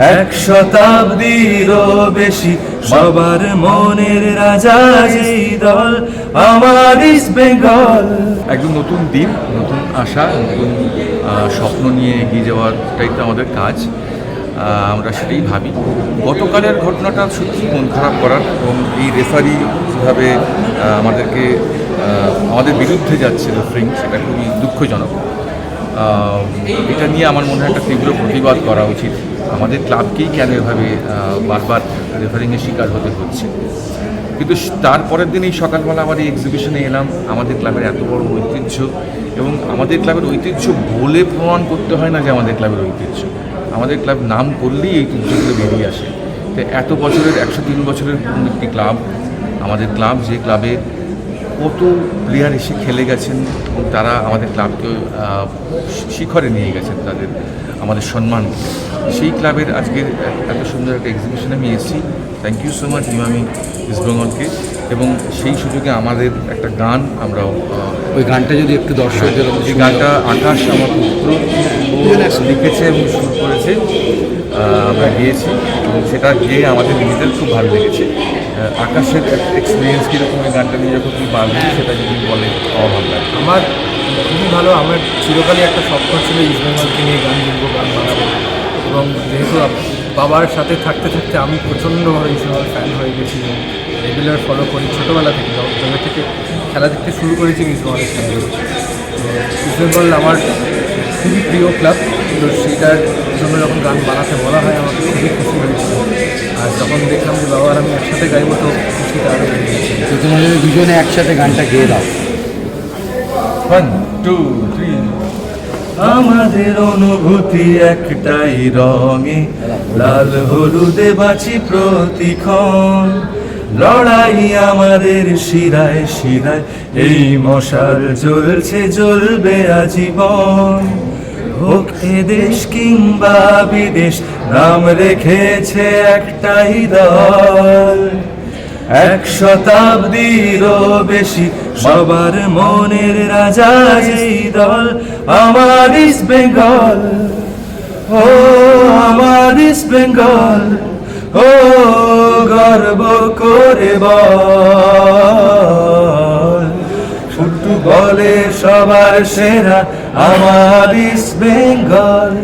এক শতাব্দীরও বেশি সবার মনের রাজা দল আমার ইস্ট বেঙ্গল একদম নতুন দিন নতুন আশা নতুন স্বপ্ন নিয়ে এগিয়ে যাওয়াটাই তো আমাদের কাজ। আমরা সেটাই ভাবি। গতকালের ঘটনাটা সত্যি মন খারাপ করার এবং এই রেফারি যেভাবে আমাদেরকে আমাদের বিরুদ্ধে যাচ্ছে রেফারিং সেটা খুবই দুঃখজনক। এটা নিয়ে আমার মনে হয় একটা তীব্র প্রতিবাদ করা উচিত। আমাদের ক্লাবকেই কেন এভাবে বারবার রেফারিংয়ের শিকার হতে হচ্ছে? কিন্তু তারপরের দিন এই সকালবেলা আমার এই এক্সিবিশনে এলাম। আমাদের ক্লাবের এত বড় ঐতিহ্য এবং আমাদের ক্লাবের ঐতিহ্য বলে প্রমাণ করতে হয় না যে আমাদের ক্লাবের ঐতিহ্য। আমাদের ক্লাব নাম করলেই ঐতিহ্যগুলো বেরিয়ে আসে। তো এত বছরের, একশো তিন বছরের পুরনো একটি ক্লাব, আমাদের ক্লাব যে ক্লাবে কত প্লেয়ার এসে খেলে গেছেন এবং তারা আমাদের ক্লাবকে শিখরে নিয়ে গেছেন তাদের আমাদের সম্মান। সেই ক্লাবের আজকের এত সুন্দর একটা এক্সিবিশনে আমি এসেছি। Thank you so much Emami ইস্টবেঙ্গলকে এবং সেই সুযোগে আমাদের একটা গান আমরাও ওই গানটা যদি একটু দর্শকদের এই গানটা আকাশ আমার পুত্র লিখেছে এবং সুর করেছে আমরা গিয়েছি এবং সেটা গিয়ে আমাদের নিজেদের খুব ভালো লেগেছে। আকাশের এক্সপিরিয়েন্স কীরকম এই গানটা নিয়ে যখন তুমি বাড়বে সেটা যদি বলে ভালো লাগে আমার খুবই ভালো আমার চিরকালই একটা স্বপ্ন ছিল ইস্ট বেঙ্গলকে নিয়ে গান লিখব গান বানাবো। এবং যেহেতু বাবার সাথে থাকতে থাকতে আমি প্রচণ্ডভাবে ইস্ট বেঙ্গল ফ্যান হয়ে গেছি এবং রেগুলার ফলো করি ছোটোবেলা থেকে যখন ছোটো থেকে খেলা দেখতে শুরু করেছি ইস্ট বেঙ্গলের ফ্যান ইস্ট বেঙ্গল আমার খুবই প্রিয় ক্লাব তো সেটার জন্য যখন গান বানাতে বলা হয় আমাকে খুবই খুশি হয়েছিল। আর যখন দেখলাম যে বাবা আর আমি একসাথে গাইবো তো খুশিটা আরও বেড়ে গেছে। তো দুজনে একসাথে গানটা গেয়ে দাও। ওয়ান টু থ্রি আমাদের অনুভূতি একটাই রঙে লাল হলুদে বাঁচি প্রতিক্ষণ। লড়াই আমাদের শিরায় শিরায়, এই মশাল জ্বলছে, জ্বলবে আজীবন। হোক দেশ কিংবা বিদেশ, নাম রেখেছে একটাই দল। এক শতাব্দীরও বেশি, সবার মনের রাজা এই দল, আমার ইস্ট বেঙ্গল। ও, আমার ইস্ট বেঙ্গল। ও গর্ব করে বলে। সবার সেরা আমার ইস্ট বেঙ্গল।